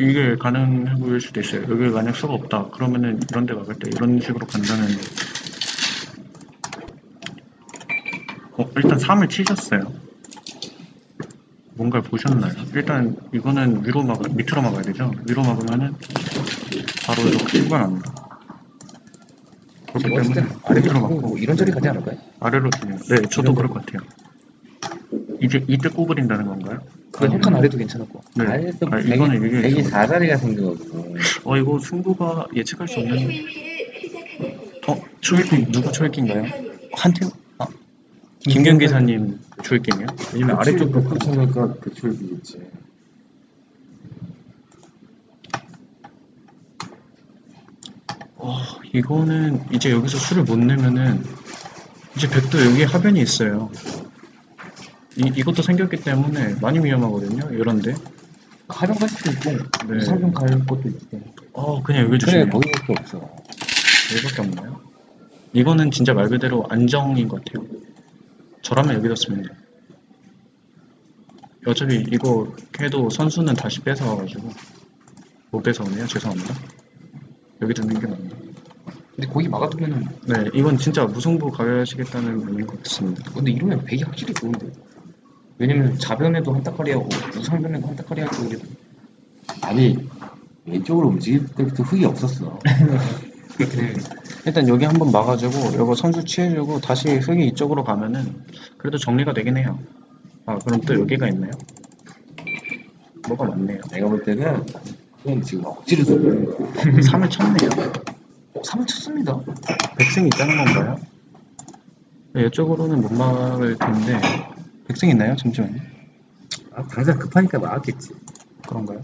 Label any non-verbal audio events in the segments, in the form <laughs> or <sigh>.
이게 가능해 보일 수도 있어요. 여기 만약 수가 없다. 그러면은 이런 데때 이런 식으로 간다는. 어, 일단 3을 치셨어요. 뭔가를 보셨나요? 일단 이거는 위로 막 밑으로 막아야 되죠. 위로 막으면은 바로 이렇게 수가 납니다. 그렇기 때문에 아래로 막고 뭐 이런저리 가지 않을까요? 아래로 두면 네, 저도 그럴 것 같아요. 이제 이때 꼬부린다는 건가요? 그건 약간 아래도 괜찮았고 네. 아래도 아, 이거는 이게 백이 좀- 4자리가 생겨가지고 어 이거 승부가 예측할 수 없는 초읽기를 시작하겠습니다. 어 초읽기 누구 초읽기인가요? 한팀 아 김경 기사님 초읽기네요. 왜냐면 아래쪽도 펼쳐니까 배출비겠지. 어 이거는 이제 여기서 수를 못 내면은 이제 백도 여기 하변이 있어요. 이 이것도 생겼기 때문에 많이 위험하거든요. 이런데 하변 갈 수도 있고 네. 사변 갈 것도 있고 어 그냥 여기 그래 주시네요. 거기밖에 없어 여기밖에 없나요? 이거는 진짜 말 그대로 안정인 것 같아요. 저라면 여기 뒀으면 돼요. 어차피 이거 해도 선수는 다시 뺏어와가지고 못 뺏어오네요. 죄송합니다. 여기 두는 게 맞네요. 근데 거기 막아두면은 네, 이건 진짜 무승부 가야시겠다는 의미인 것 같습니다. 근데 이러면 백이 확실히 좋은데 왜냐면 좌변에도 한타까리 하고 우상변에도 한타까리 하고 이래도 아니 왼쪽으로 움직일 때부터 흙이 없었어. <laughs> 해 일단 여기 한번 막아주고 이거 선수 취해주고 다시 흙이 이쪽으로 가면은 그래도 정리가 되긴 해요. 아 그럼 또 여기가 있나요? 뭐가 많네요. 내가 볼 때는 그건 지금 억지로 돌리는 거야. 3을 쳤네요. 어, 3을 쳤습니다 백승이 있다는 건가요? 네, 이쪽으로는 못 막을 텐데 백승 있나요? 잠시만요. 아, 당장 급하니까 막았겠지. 그런가요?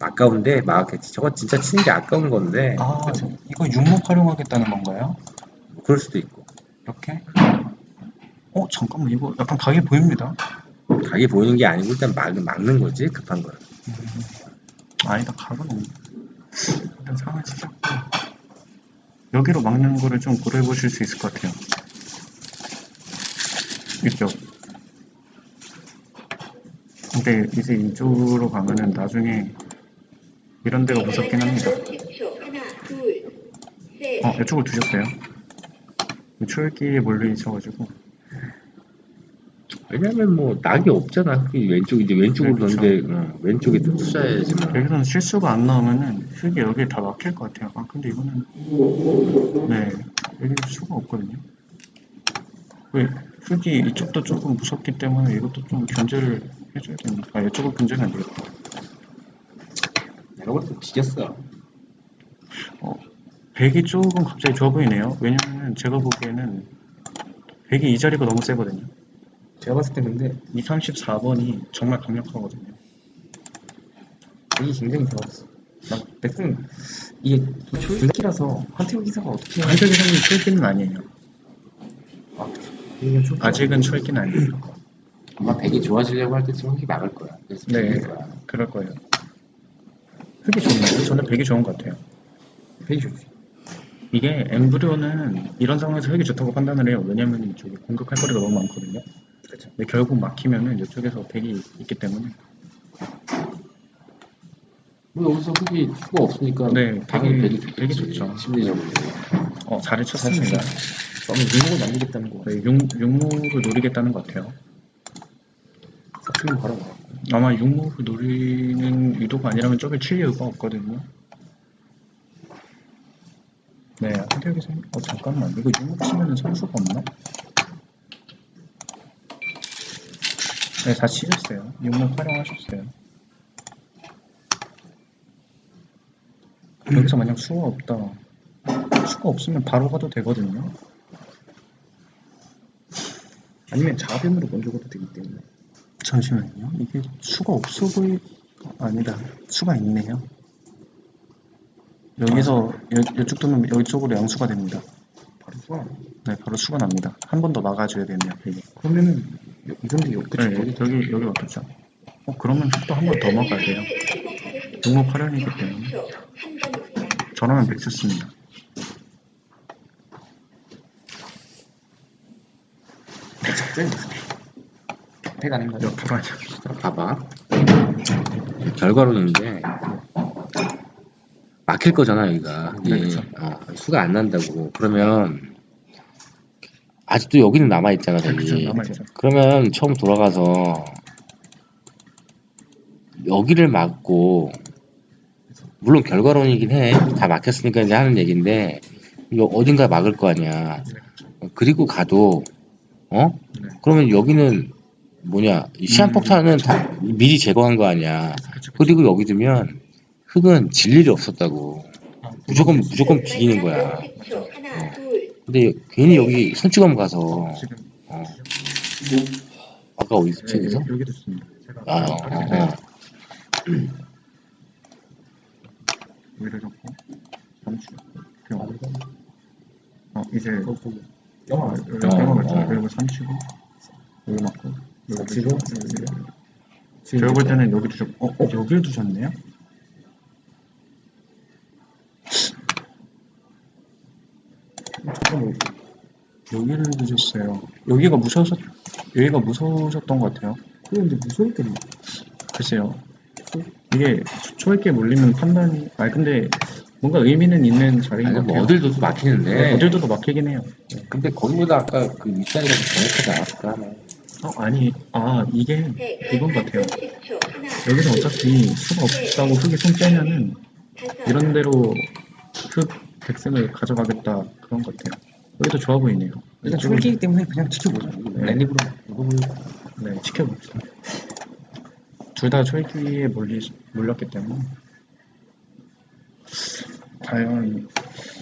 아까운데 막았겠지. 저거 진짜 치는 게 아까운 건데 아 이거 육목 활용하겠다는 건가요? 뭐 그럴 수도 있고. 이렇게? 어 잠깐만 이거 약간 각이 보입니다. 각이 보이는 게 아니고 일단 막, 막는 거지 급한 거야. 아니다 각은 없네. 일단 상을 치셨고 여기로 막는 거를 좀 고려해 보실 수 있을 것 같아요. 이쪽. 근데 이제 이쪽으로 가면은 나중에 이런 데가 무섭긴 합니다. 10초. 하나, 둘, 셋. 어, 이쪽을 두셨어요? 초읽기에 몰려 있어가지고. 왜냐면 뭐 낙이 없잖아. 왼쪽 이제 왼쪽으로 네. 던데 어, 왼쪽에 좀 투자해야지. 뭐. 여기서는 실수가 안 나오면은 흙이 여기에 다 막힐 것 같아요. 아, 근데 이거는. 네, 여기 수가 없거든요. 왜, 흙이 이쪽도 조금 무섭기 때문에 이것도 좀 견제를 해줘야 됩니다. 아, 이쪽은 견제가 안 되겠다. 내가 볼때 뒤졌어. 백이 조금 갑자기 좋아 보이네요. 왜냐면은 제가 보기에는 백이 이 자리가 너무 세거든요. 제가 봤을 때 근데 2, 34번이 정말 강력하거든요. 백이 굉장히 좋았어 막 백은 이게 초읽기라서 한태호 기사가 어떻게 한적이 생긴 초읽기는 아니에요. 아직은 초읽기는 아니에요. 아마 백이 좋아지려고 할 때쯤 흙이 막을 거야. 그래서 네. 거야. 그럴 거예요. 흙이 좋네요. 저는 백이 좋은 것 같아요. 백이 좋지 이게 엠브리오는 이런 상황에서 흙이 좋다고 판단을 해요. 왜냐면 이쪽에 공격할 거리가 너무 많거든요. 그렇죠 근데 결국 막히면은 이쪽에서 백이 있기 때문에 뭐 여기서 흙이 수가 없으니까 네, 당연히 백이- 백이. 백이 좋죠. 심리적으로. 어 잘해 쳤습니다. 너무 유목을 남기겠다는 거 네, 육, 육목을 노리겠다는 것 같아요. 사출은 바로 나와 아마 육목을 노리는 의도가 아니라면 저길 칠 이유가 없거든요. 네, 생... 어 잠깐만 이거 육목 치면은 선수가 없나? 네, 다 치셨어요. 육목 활용하셨어요. 여기서 만약 수가 없다. 수가 없으면 바로 가도 되거든요. 아니면 좌변으로 먼저 가도 되기 때문에 잠시만요. 이게 수가 없어 보이... 아니다. 수가 있네요. 여기서 여, 이쪽 도면 이쪽으로 양수가 됩니다. 바로 쏴 네, 바로 수가 납니다. 한 번 더 막아줘야 되네요. 여기. 그러면은 여- 이런데 여- 그치 네, 여기 여기 여기 어떻죠? 어 그러면 또 한 번 더 막아야 돼요. 등록 활용이기 때문에 10초. 한 번입니다. 저라면 맥스습니다. 무슨 백아닌가요? 옆으로 하자. 봐봐. 결과론인데 막힐 거잖아 여기가 이게 네, 그쵸. 어, 수가 안 난다고 그러면 아직도 여기는 남아 있잖아 그쵸, 저기 남아있죠. 그러면 처음 돌아가서 여기를 막고 물론 결과론이긴 해 다 막혔으니까 이제 하는 얘기인데 이거 어딘가 막을 거 아니야 네. 그리고 가도 어 네. 그러면 여기는 뭐냐 이 시한폭탄은 다 미리 제거한 거 아니야 그쵸, 그쵸. 그리고 여기 두면 흙은 질 일이 없었다고 아, 무조건 무조건 비기는 거야 10초. 하나, 둘, 근데 괜히 여기 손찌검 가서 지금 어. 아까 어디 네, 책에서. 제가 아, 어, 어, 어. 여기를 잡고 잠시 어 이제 영화 영화? 어. 그리고 3치고 여기 맞고 여기 치고. 제가 볼 때는 여기 두셨고 어, 어 여기를 두셨네요? 여기를 두셨어요 여기가 무서워서 여기가 무서우셨던 것 같아요 그런데 무서웠겠네. 글쎄요 이게 초입게 몰리면 판단이 아 근데 뭔가 의미는 있는 자리인 것뭐 같아요 어딜 둬도 막히는데 네, 어딜 도 막히긴 해요 근데 거기보다 아까 그 윗자리가 좀 정확하지 않았을까 하네 어 아니 아 이게 셋, 이건 같아요 10초. 하나, 여기서 어차피 수가 없다고 흙에 손 빼면은 이런 대로 흙 백승을 가져가겠다 그런 것 같아요. 여기도 좋아 보이네요. 일단 초기이기 때문에 그냥 지켜보자. 네. 랜립으로 이거 보고 네 지켜봅시다. 둘다 초이기에 몰리 몰렸기 때문에 과연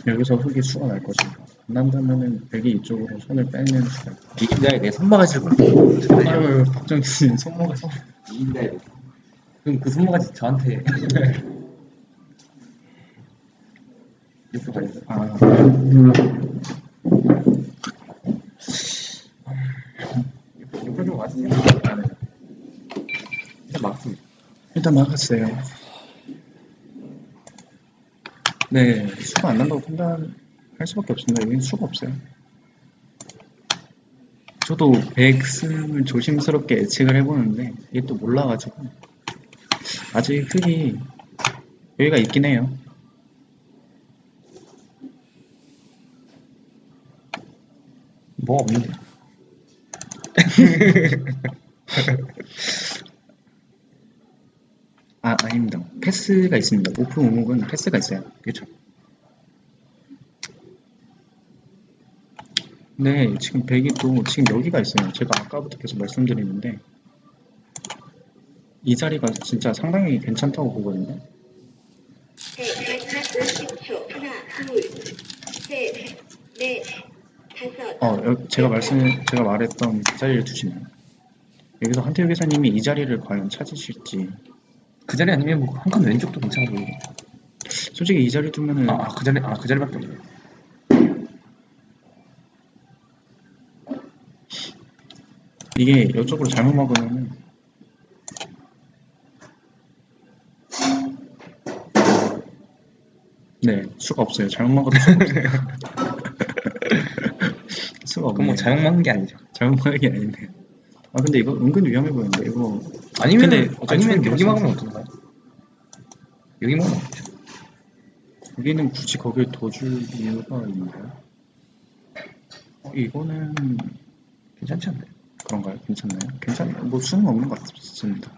여기서 흙이 수가 날 것인가? 안 난다면은 백이 이쪽으로 손을 빼는 수가 있고. 이긴다에 내 손바가지를 걸고 아유 박정희 손모가 손. 이긴다에 그럼 그 손모가지 저한테 이렇게 돼. 아 이거 좀 왔어요. 일단 막습니다. 일단 막았어요. 네, 수가 안 난다고 판단할 수밖에 없습니다. 여기는 수가 없어요. 저도 백승을 조심스럽게 예측을 해보는데 이게 또 몰라가지고 아직 흙이 여기가 있긴 해요. 뭐 없는데. <laughs> 아, 아닙니다. 패스가 있습니다. 오프 우묵은 패스가 있어요. 그렇죠. 네, 지금 백이 또 지금 여기가 있어요. 제가 아까부터 계속 말씀드리는데 이 자리가 진짜 상당히 괜찮다고 보거든요. 셋, 마지막 50초. 하나, 둘, 셋, 넷, 다섯, 어, 여- 제가 말씀 제가 말했던 그 자리를 두시면 여기서 한태우 기사님이 이 자리를 과연 찾으실지 그 자리 아니면 뭐 한 칸 왼쪽도 괜찮아 보이고. 솔직히 이 자리 두면은 아, 그 자리, 아, 그 자리밖에 없네. 이게 이쪽으로 잘못 먹으면은 네 수가 없어요 잘못 먹어도 수가 없어요 <laughs> 수가 그럼 없네요 뭐 잘못 먹는 게 아니죠. 잘못 먹는 게 아닌데 아 근데 이거 은근 위험해 보이는데 이거 아니면, 근데 아니면 여기. 막으면 어떤가요? 여기 막으면? 여기는 굳이 거길 둬줄 이유가 있나요? 어, 이거는 괜찮지 않나요? 그런가요? 괜찮나요? 괜찮아요 뭐 수는 없는 것 같습니다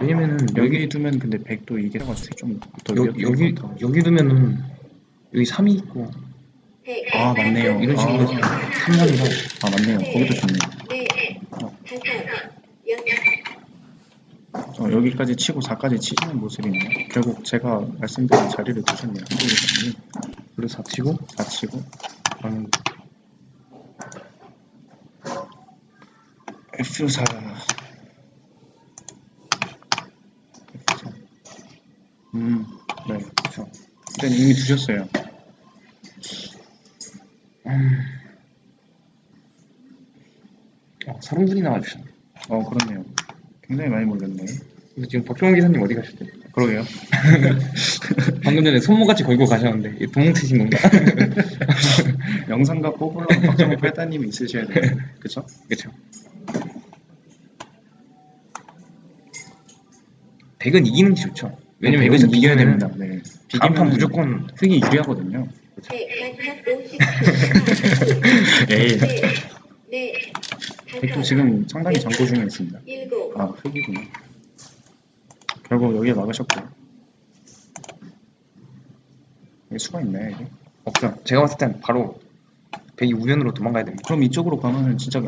왜냐면은 여기 여기, 두면 근데 100도 이게 가지고 좀더 여기, 여기, 여기 두면은 여기 3이 있고 셋, 아, 맞네요. 이런 식으로 아. 3년이라 아 맞네요 거기도 좋네요 넷, 다섯, 여섯, 어, 여기까지 치고 4까지 치시는 모습이네요. 결국 제가 말씀드린 자리를 두셨네요. 그래서 4 치고 4 치고 음, F4 F4 음, 네, 그렇죠. 일단 이미 두셨어요. 어, 사람들이 나와주셨네. 어, 그렇네요. 굉장히 많이 몰렸네. 지금 박종원 기사님 어디 가셨대요? 그러게요. <laughs> 방금 전에 손모같이 걸고 가셨는데 도망치신 건가? <laughs> 영상과 뽑으려면 박정호 회다님이 있으셔야 돼요. <laughs> 그쵸? 그쵸 100은 이기는 게 좋죠. 왜냐면 네, 여기서 백은 이기면은, 됩니다. 네. 다음 판 비기면은 무조건 흑이 유리하거든요. 100 마지막 50초 에이, 백도 지금 상당히 장고 중에 있습니다. 아, 흑이구나. 결국 여기에 막으셨고. 여기 수가 있네, 이게. 없어요. 제가 봤을 땐 바로 100이 우연으로 도망가야 됩니다. 그럼 이쪽으로 가면은 진짜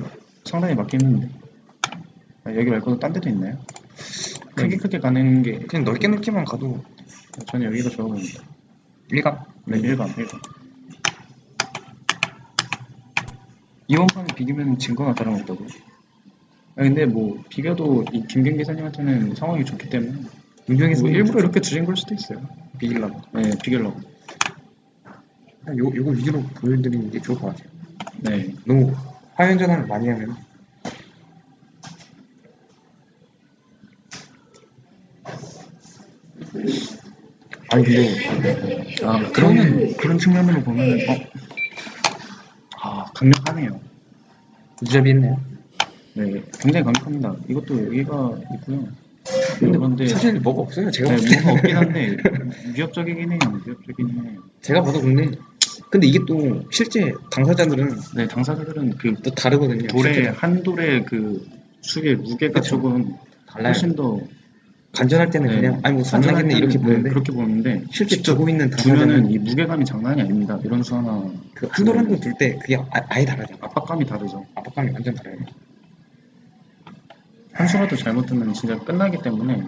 상당히 맞겠는데. 아, 여기 말고도 딴 데도 있나요? 크게 크게 가는 게 그냥 넓게 넓게만 가도 저는 여기가 좋아 보입니다. 일감. 네, 1감, 1감. 이번 판에 비기면 진 거나 다름없다고. 아, 근데 뭐, 비겨도 이 김경 기사님한테는 상황이 좋기 때문에 윤정에서 뭐 일부러 이렇게 주신 걸 수도 있어요. 비기려고. 네, 비기려고. 그냥 요, 요거 위주로 보여드리는 게 좋을 것 같아요. 네. 너무 화면 전환을 많이 하면 아니 근데 아, 그런, 그런 측면으로 보면은, 어, 아, 강력하네요. 무자비 했네요. 네, 굉장히 강력합니다. 이것도 여기가 있고요. 그런데, 사실 뭐가 없어요. 제가 네. 뭐가 없긴 한데, <laughs> 위협적이긴 해요. 위협적이긴 해요. 제가 봐도 근데 근데 이게 또 실제 당사자들은 네, 당사자들은 그 또 다르거든요. 돌의. 한 돌의 그 수의 무게가 그쵸. 조금 달라요. 훨씬 더 간전할 때는 네, 그냥 아니 뭐 때는 이렇게 네, 보는데 그렇게 보는데 실제 두고 있는 두면은 이 무게감이 장난이 아닙니다. 이런 수 하나 그한 돌 한 돌 둘 때 그게 아, 아예 다르죠. 압박감이 다르죠. 압박감이 완전 달라요. 한 수라도 잘못하면 진짜 끝나기 때문에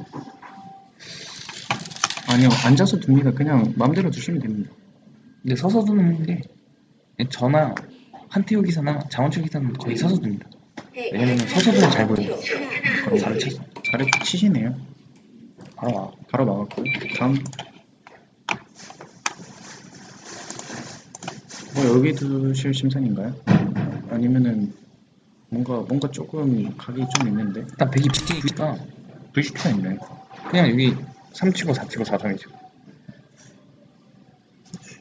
아니요 앉아서 둡니다. 그냥 마음대로 두시면 됩니다. 근데 서서 두는 게 저나 한태호 기사나 장원철 기사는 거의 서서 둡니다. 왜냐면 서서도 잘 보여요. 바로 잘 쳤어. 잘해 치시네요. 바로 와. 바로 막았고요. 다음 뭐 여기 두실 심산인가요? 아니면은 뭔가 뭔가 조금 각이 좀 있는데 일단 100이 붙으니까 불시가 있네. 그냥 여기 3치고 4치고 4삼이죠.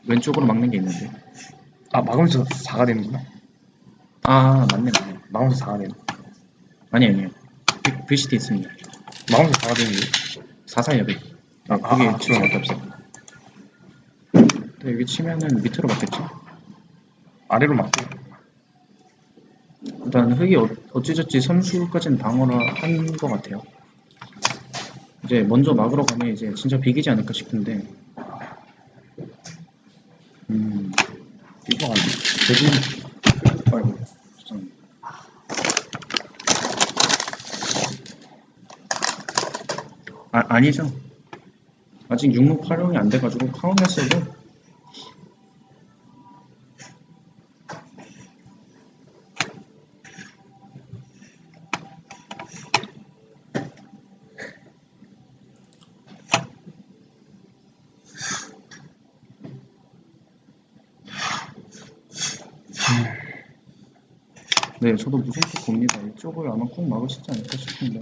왼쪽으로 막는 게 있는데. 아 막으면서 4가 되는구나. 아 맞네 맞네. 막으면서 4가 되는. 아니 아니요. 그, VCD 있습니다. 막으면서 4가 되는 게 44여백. 아 아, 거기 아, 치면 그럼. 없어. 근데 여기 치면은 밑으로 맞겠죠? 아래로 막고 일단 흑이 어, 어찌저찌 선수까지는 방어를 한 것 같아요. 이제 먼저 막으러 가면 이제 진짜 비기지 않을까 싶은데. 음, 이거 안 돼. 대진. 아이고, 죄송합니다. 아, 아니죠. 아직 육목 활용이 안 돼가지고 카운했어도 네, 저도 쪽 봅니다. 이쪽을 아마 꼭 막으시지 않을까 싶은데.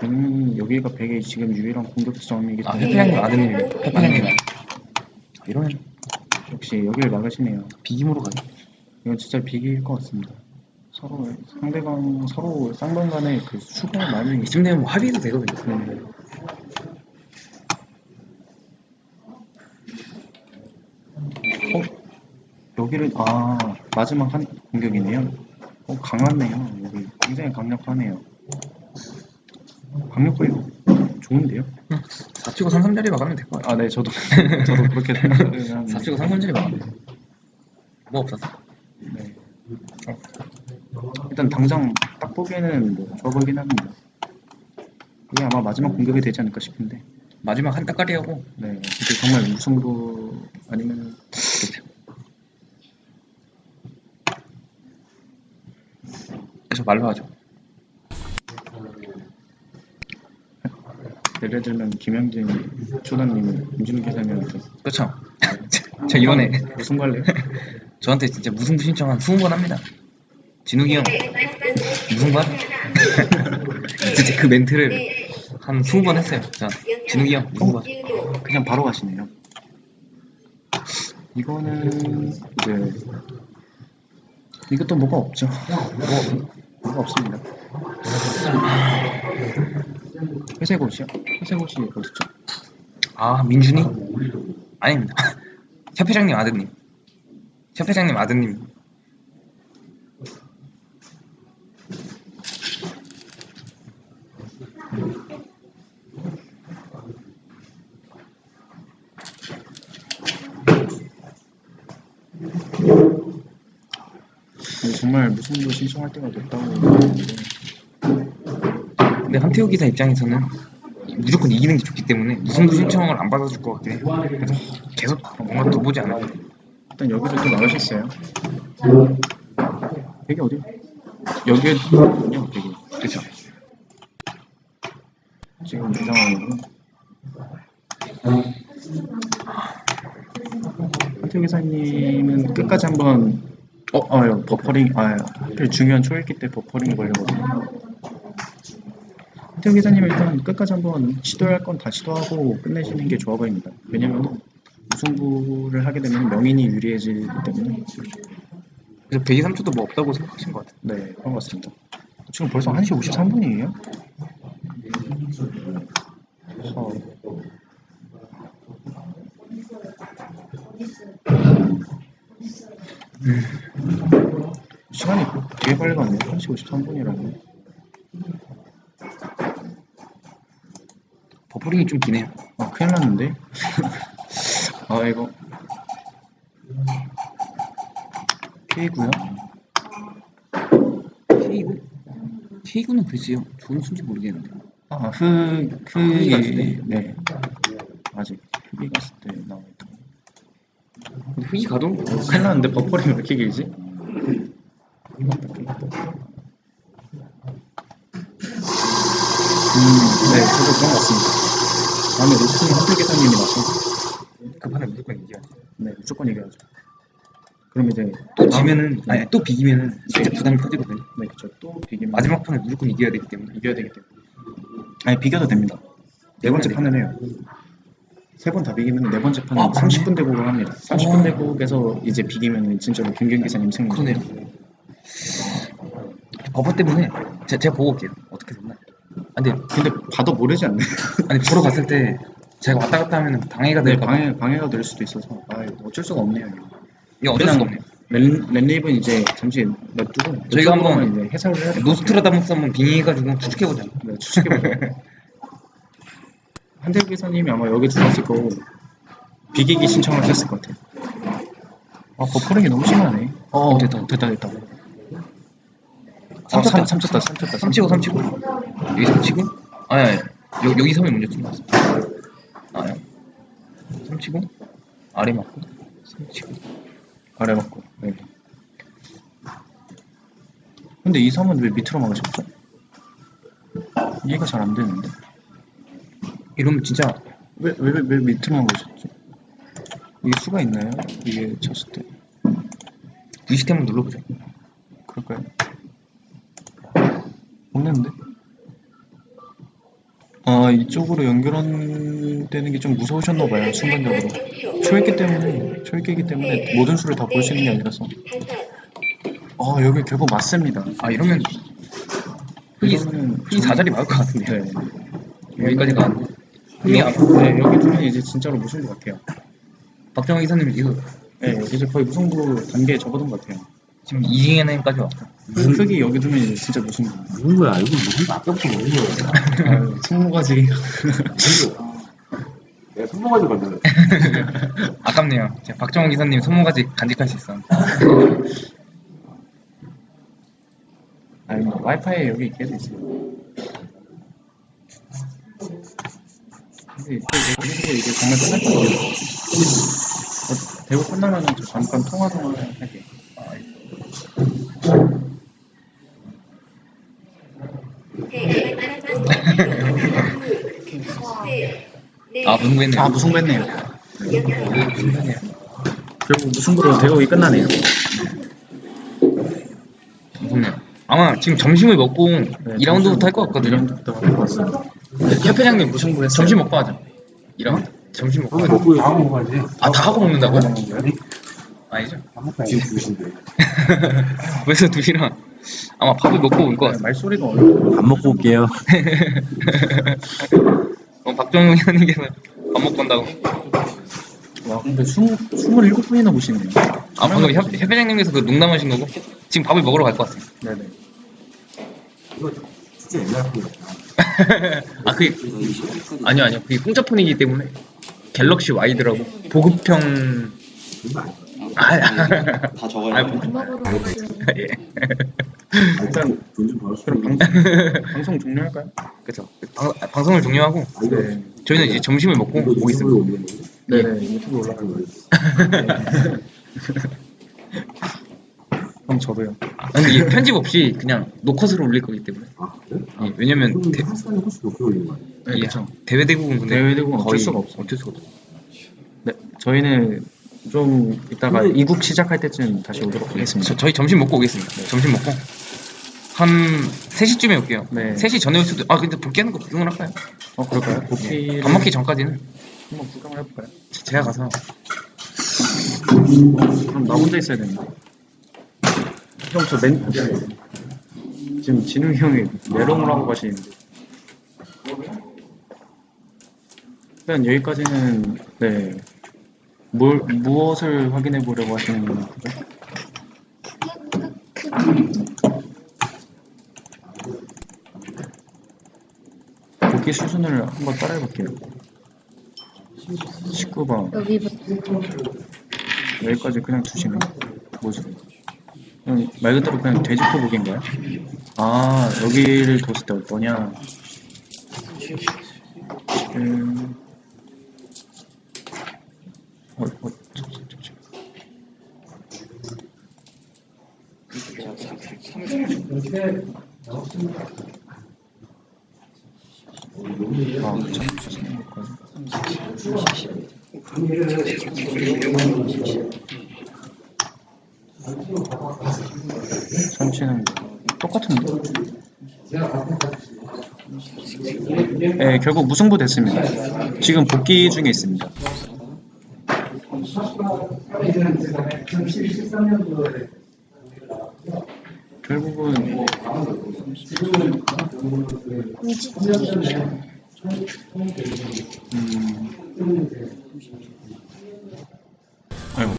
왜냐면 여기가 백의 지금 유일한 공격 지점이기 아 때문에 해피양님 아드님이에요. 해피양님 아들. 아, 이러면 역시 여기를 막으시네요. 비김으로 가죠. 이건 진짜 비기일 것 같습니다. 서로 상대방 서로 쌍방간의 그 수가 많이 이쯤 되면 뭐 합의도 되거든요. 네. 어? 여기를 아 마지막 한 공격이네요. 어 강하네요. 여기 굉장히 강력하네요. 강력해요. 좋은데요? 4치고 3삼짜리 막으면 될 것 같아요. 아 네 저도 <laughs> 저도 그렇게 생각을 하는데 4치고 3삼짜리 막으면 돼. 뭐 없었어. 네. 일단 당장 딱 보기에는 뭐 좋아 보이긴 합니다. 이게 아마 마지막 공격이 되지 않을까 싶은데 마지막 한 따까리 하고 네 이게 정말 우승으로 아니면 그래서 말로 하죠. 예를 들면 김영진 초단님 임진우 기사님한테 그렇죠. <laughs> 저 이번에 무슨 관래? <laughs> 저한테 진짜 무승부 신청 한 20번 합니다. 진욱이 형 무승부 하죠. <laughs> 진짜 그 멘트를 한 20번 했어요. 자, 진욱이 형 하죠. 일곱 그냥 바로 가시네요. 이거는 이제 이것도 뭐가 없죠. 뭐, 뭐가 없습니다. 회색 옷이요? 회색 옷이 어딨죠? 아 민준이? 아닙니다. <laughs> 협회장님 아드님. 협회장님 아드님. 정말 무슨도 신청할 때가 됐다고 근데 함태호 기사 입장에서는 무조건 이기는 게 좋기 때문에 무승부 신청을 안 받아줄 것 같긴 해. 그래서 계속 뭔가 더 보지 않을까. 일단 여기를 또 나가셨어요. 되게 어디? 여기에 있군요, 되게. 그렇죠. 지금 이 상황이고. 한태 기사님은 끝까지 한번 어, 아, 요 버퍼링, 아, 하필 중요한 초읽기 때 버퍼링 걸려거든요. 한태 기사님은 일단 끝까지 한번 시도할 건 다 시도하고 끝내시는 게 좋아 보입니다. 왜냐면 무승부를 하게 되면 명인이 유리해지기 때문에 그래서 123초도 뭐 없다고 생각하신 것 같아요. 네, 그런 것 같습니다. 지금 벌써 1시 53분이에요? 허. 시간이 되게 빨리 가네요. 1시 53분이라고. 버퍼링이 좀 기네요. 아, 큰일 났는데? <laughs> 아, 이거. K구요? K구? K구는 글쎄요. 좋은 수인지 모르겠는데. 아, 흑, 흑이 흑이, 때? 네. 아직 흑이 갔을 때 나와있다. 근데 흑이 가도 큰일 났는데 버퍼링 왜 이렇게 길지? 큰일 났다, 큰일 났다. 음, 네, 저도 그런 것 같습니다. 다음에 로프님 한글 계산님이 나서, 그 판에 무조건 이겨야지. 네, 무조건 이겨야죠. 그럼 이제, 또 다음- 지면은 네, 아니 또 비기면은 진짜 부담이 커지거든요. 네, 그쵸. 또 비기면 마지막 판을 무조건 이겨야 되기 때문에. 이겨야 되기 때문에. 아니, 비겨도 됩니다. 네 번째 판을 해요. 세 번 다 비기면 네 번째 판은 아, 그러네. 30분 대국을 합니다. 30분 대국에서 이제 비기면 진짜로 김경 기사님 승리. 그러네요. 버퍼 때문에 제, 제가 보고 올게요. 어떻게 됐나. 아, 근데 근데 봐도 모르지 않나요? 아니 보러 갔을 때 제가 왔다 갔다 하면 방해가 네, 될까 봐. 방해, 방해가 될 수도 있어서 아, 어쩔 수가 없네요. 이거. 이게 어쩔 수가 없네요. 랜, 랜립은 이제 잠시 놔두고 저희가 한번 이제 해석을 해야 될것 같아요. 노스트라다무스 한번 빙의해가지고 추측해보자. 네, 추측해보자. <laughs> 한대우 기사님이 아마 여기 들어왔을 거고 비기기 신청하셨을 것 같아요. 아 버퍼링이 너무 심하네. 어 됐다 됐다 됐다. 아, 삼, 삼쳤다 삼쳤다 삼치고 삼치고 여기 삼치고 아니 아니 여, 여기 섬이 먼저 좀 나왔어. 아야 삼치고 아래 맞고 삼치고 아래 맞고. 네. 근데 이 섬은 왜 밑으로 막으셨죠? 이해가 잘 안 되는데. 이러면 진짜 왜, 왜, 왜, 왜 밑으로 막으셨죠? 이게 수가 있나요? 이게 쳤을 때. V시트 한번 눌러보자. 그럴까요? 없는데? 아, 이쪽으로 연결되는 게 좀 무서우셨나봐요, 순간적으로. 초읽기 때문에, 초읽기이기 때문에 모든 수를 다 볼 수 있는 게 아니라서. 아, 여기 결국 맞습니다. 아 이러면 흑이 이거는 흑이 4자리 맞을 것 같은데 네. 여기까지 나왔는데 흑이 여기, 앞 네, 여기 두면 이제 진짜로 무슨 것 같아요. 박정환 기사님 이거 네, 이제 거의 무승부 단계에 접어든 것 같아요. 지금 2징에나까지 왔어. 흑이 여기 두면 이제 진짜 무승부. 무슨 거야? 이거 무슨 아까부터 모르는 거야. 아유, <laughs> 승모가지. 내가 손모가지 건드려. 아깝네요. 제가 박정환 기사님 손모가지 간직할 수 있어. <laughs> 아니 와이파이 여기 계속 있어요. 근데 이거 이거 이게 정말 끝날 것 같아요. 어, 대구 끝나면은 저 잠깐 통화 좀 할게 무승부했네요. 아 무승부했네요. 무승부했네요. 결국 무승부로 대국이 끝나네요. 무섭네요. 아마 지금 점심을 먹고 2라운드부터 할 것 같거든요. 2라운드부터 할것 같습니다. 협회장님 무승부했어요. 점심 먹고 하자. 2라운드. 점심 먹고 하자. 먹고 다 먹어야지. 아 다 하고 먹는다고요? 아니죠. 밥 먹고 지금 2시인데. <laughs> 벌써 2시라 아마 밥을 먹고 올 것 같아요. 말소리가 어려워. 밥 먹고 올게요. <laughs> 어, 박정우 의원님께서 밥 먹고 온다고. 와, 근데 20, 27분이나 보시네요. 아, 방금 협, 협회장님께서 그 농담하신 거고 지금 밥을 먹으러 갈 것 같아요. 네네. <laughs> 아, 그게 아니요, 아니요. 그게 공짜폰이기 때문에 갤럭시 와이드라고 보급형 아, 다 적어야 아, 돼. 보급 먹으러 가시면 예. 일단 그럼 방, 방송 종료할까요? 그렇죠. 방, 방송을 종료하고 네. 저희는 이제 점심을 먹고 오겠습니다. 네네. 유튜브 올라갈 거예요. <laughs> 그럼 저도요. 아, 근데 이 편집 없이 그냥 노컷으로 올릴 거기 때문에. 예, 왜냐면 대, 한 시간에 훨씬 높게 올린 거 아니에요? 네, 이 그쵸. 대회 대국은 근데 대회 대국은 어쩔 거의 수가 없어. 어쩔 수가 없어. 네. 저희는 좀 이따가 이국 시작할 때쯤 다시 오도록 하겠습니다. 저, 저희 점심 먹고 오겠습니다. 점심 먹고 한 3시쯤에 올게요. 네. 3시 전에 올 수도 아 근데 복귀하는 거 구경을 할까요? 어, 그럴까요? 복귀 밥 먹기 전까지는 한번 구경을 해볼까요? 제- 제가 가서 그럼 나 혼자 있어야 되는데. 형, 저 맨, 지금 진웅이 형이 메롱을 하고 가시는데. 일단 여기까지는, 네. 뭘, 무엇을 확인해 보려고 하시는 거죠? 복귀 수순을 한번 따라해 볼게요. 19번. 여기부터 여기까지 그냥 두시면 뭐죠? 그냥 말 그대로 그냥 돼지코 보기인가요? 아 여기를 뒀을 때 어떠냐? 음... 어, 어, 저, 저, 저, 저. 아, 그쵸. 여기까지. 선치는 똑같은데? 네, 결국 무승부 됐습니다. 지금 복귀 중에 있습니다. 결국은 음, 아이고.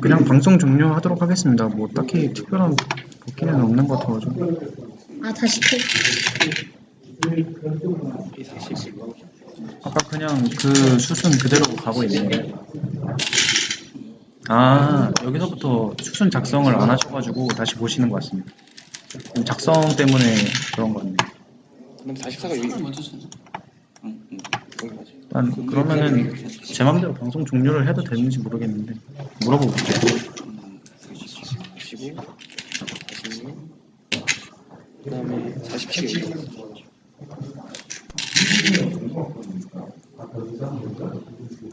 그냥 방송 종료하도록 하겠습니다. 뭐 딱히 특별한 복귀는 없는 것 같아가지고. 아 다시 또 아까 그냥 그 수순 그대로 가고 있는데. 아 여기서부터 수순 작성을 안 하셔가지고 다시 보시는 것 같습니다. 작성 때문에 그런 것 같네요. 그럼 44가 여기 먼저 쳐. 응, 응. 일단 그러면은 제 맘대로 방송 종료를 해도 되는지 모르겠는데 물어보고 볼게요. 45, 46, 그다음에 47.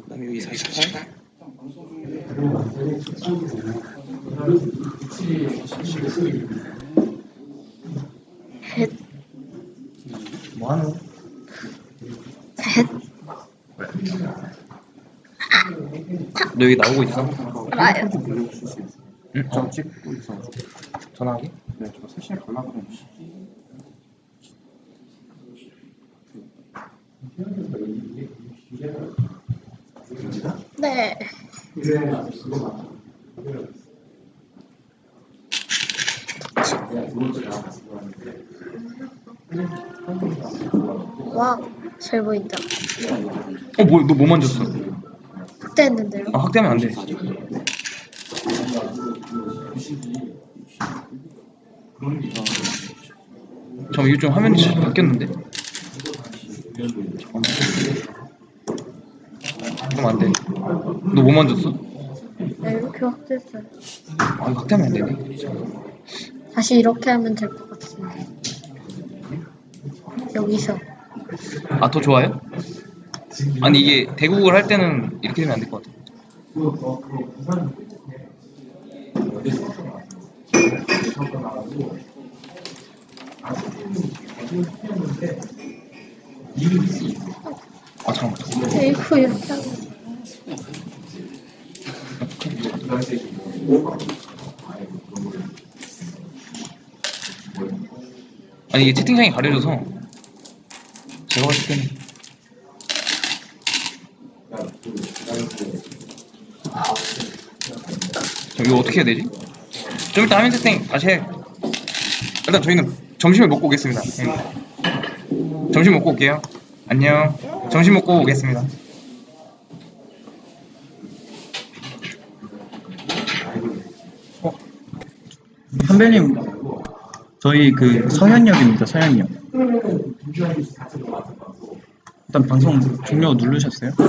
그다음에 여기 48. 뭐하노? 너 여기 나오고 있어? 라요. 응? 저 찍고 있어. 전화하기? 네, 저 3시에 네. 와, 잘 보인다. 어 뭐야 너 뭐 만졌어? 확대했는데요? 아 확대하면 안 돼. 잠깐 이거 좀 화면이 잘 바뀌었는데. 잠깐만 안 돼. 너 뭐 만졌어? 네, 이렇게 확대했어요. 아 확대하면 안 되네. 다시 이렇게 하면 될 것 같은데. 여기서. 아 더 좋아요? 아니 이게 대국을 할 때는 이렇게 되면 안 될 것 같아. 아 잠깐만 테이프 이렇게 하고 아니 이게 채팅창이 가려져서 제가 봤을 때는 자, 이거 어떻게 해야 되지? 좀 이따 화면 채팅 다시 해 일단 저희는 점심을 먹고 오겠습니다 예. 점심 먹고 올게요 안녕 점심 먹고 오겠습니다 선배님, 저희 그 서현역입니다. 서현역. 일단 방송 종료 누르셨어요?